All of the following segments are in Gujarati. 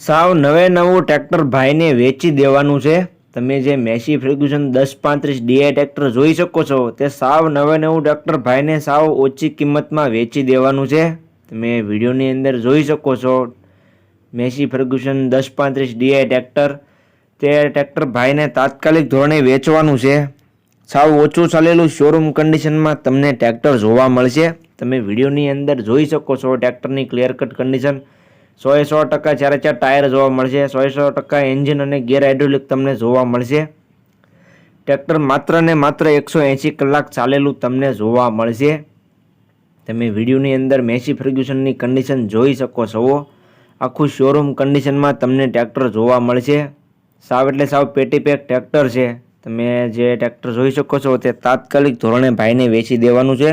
સાવ નવે નવું ટ્રેક્ટર ભાઈને વેચી દેવાનું છે. તમે જે મેસી ફર્ગ્યુસન દસ પાંત્રીસ ડીઆઈ ટ્રેક્ટર જોઈ શકો છો, તે સાવ નવે નવું ટ્રેક્ટર ભાઈને સાવ ઓછી કિંમતમાં વેચી દેવાનું છે. તમે વિડીયોની અંદર જોઈ શકો છો, મેસી ફર્ગ્યુસન દસ પાંત્રીસ ડીઆઈ ટ્રેક્ટર, તે ટ્રેક્ટર ભાઈને તાત્કાલિક ધોરણે વેચવાનું છે. સાવ ઓછું ચાલેલું શોરૂમ કન્ડિશનમાં તમને ટ્રેક્ટર જોવા મળશે. તમે વિડીયોની અંદર જોઈ શકો છો ટ્રેક્ટરની ક્લિયર કટ કન્ડિશન સો એ સો ટકા ચારે ચાર ટાયર જોવા મળશે, સો એ સો ટકા એન્જિન અને ગેર હાઇડ્રોલિક તમને જોવા મળશે. ટ્રેક્ટર માત્ર ને માત્ર એકસો એંસી કલાક ચાલેલું તમને જોવા મળશે. તમે વિડીયોની અંદર મેસી ફર્ગ્યુસનની કન્ડિશન જોઈ શકો છો. આખું શોરૂમ કન્ડિશનમાં તમને ટ્રેક્ટર જોવા મળશે. સાવ એટલે સાવ પેટી પેક ટ્રેક્ટર છે. તમે જે ટ્રેક્ટર જોઈ શકો છો તે તાત્કાલિક ધોરણે ભાઈને વેચી દેવાનું છે.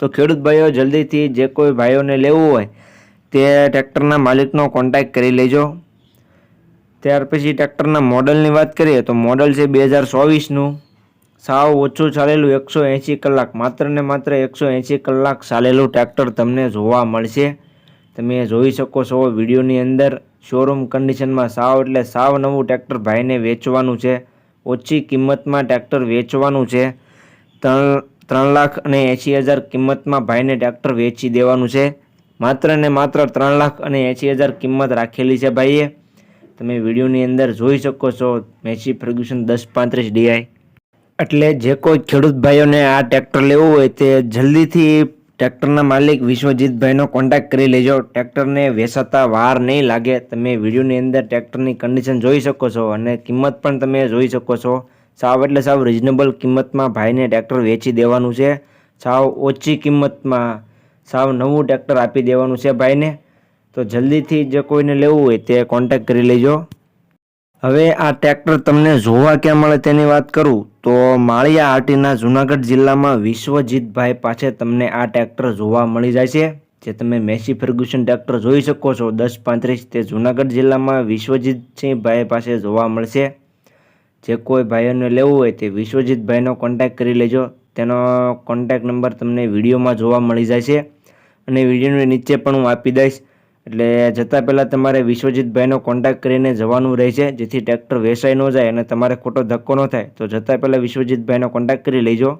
તો ખેડૂત ભાઈઓ, જલ્દીથી જે કોઈ ભાઈઓને લેવું હોય તે ટ્રેક્ટરના માલિકનો કોન્ટેક્ટ કરી લેજો. ત્યાર પછી ટ્રેક્ટરના મોડલની વાત કરીએ તો મોડલ છે બે હજાર ચોવીસનું. સાવ ઓછું ચાલેલું એકસો એંસી કલાક, માત્ર ને માત્ર એકસો એંસી કલાક ચાલેલું ટ્રેક્ટર તમને જોવા મળશે. તમે જોઈ શકો છો વિડીયોની અંદર શોરૂમ કન્ડિશનમાં સાવ એટલે સાવ નવું ટ્રેક્ટર ભાઈને વેચવાનું છે. ઓછી કિંમતમાં ટ્રેક્ટર વેચવાનું છે. ત્રણ ત્રણ લાખ અને એંશી હજાર કિંમતમાં ભાઈને ટ્રેક્ટર વેચી દેવાનું છે. માત્ર ને માત્ર ત્રણ લાખ અને એંસી હજાર કિંમત રાખેલી છે ભાઈએ. તમે વિડીયોની અંદર જોઈ શકો છો, મેસી ફર્ગ્યુસન દસ પાંત્રીસ ડીઆઈ એટલે જે કોઈ ખેડૂત ભાઈઓને આ ટ્રેક્ટર લેવું હોય તે જલ્દીથી ટ્રેક્ટરના માલિક વિશ્વજીતભાઈનો કોન્ટેક્ટ કરી લેજો. ટ્રેક્ટરને વેચાતા વાર નહીં લાગે. તમે વિડીયોની અંદર ટ્રેક્ટરની કન્ડિશન જોઈ શકો છો અને કિંમત પણ તમે જોઈ શકો છો. સાવ એટલે સાવ રિઝનેબલ કિંમતમાં ભાઈને ટ્રેક્ટર વેચી દેવાનું છે. સાવ ઓછી કિંમતમાં સાવ નવું ટ્રેક્ટર આપી દેવાનું છે ભાઈને. તો જલ્દીથી જે કોઈને લેવું હોય તે કોન્ટેક્ટ કરી લેજો. હવે આ ટ્રેક્ટર તમને જોવા ક્યાં મળે તેની વાત કરું, તો માળિયા આટીના જુનાગઢ જિલ્લામાં વિશ્વજીતભાઈ પાસે તમને આ ટ્રેક્ટર જોવા મળી જાય છે. જે તમે મેસી ફર્ગ્યુસન ટ્રેક્ટર જોઈ શકો છો, દસ પાંત્રીસ તે જુનાગઢ જિલ્લામાં વિશ્વજીતસિંહભાઈ પાસે જોવા મળશે. જે કોઈ ભાઈઓને લેવું હોય તે વિશ્વજીતભાઈનો કોન્ટેક્ટ કરી લેજો. તેનો કોન્ટેક્ટ નંબર તમને વિડીયોમાં જોવા મળી જાય છે. અને વિડીયોની નીચે પણ હું આપી દઈશ. એટલે જતાં પહેલાં તમારે વિશ્વજીતભાઈનો કોન્ટેક્ટ કરીને જવાનું રહેશે, જેથી ટ્રેક્ટર વેચાઈ ન જાય અને તમારે ખોટો ધક્કો ન થાય. તો જતાં પહેલાં વિશ્વજીતભાઈનો કોન્ટેક્ટ કરી લેજો.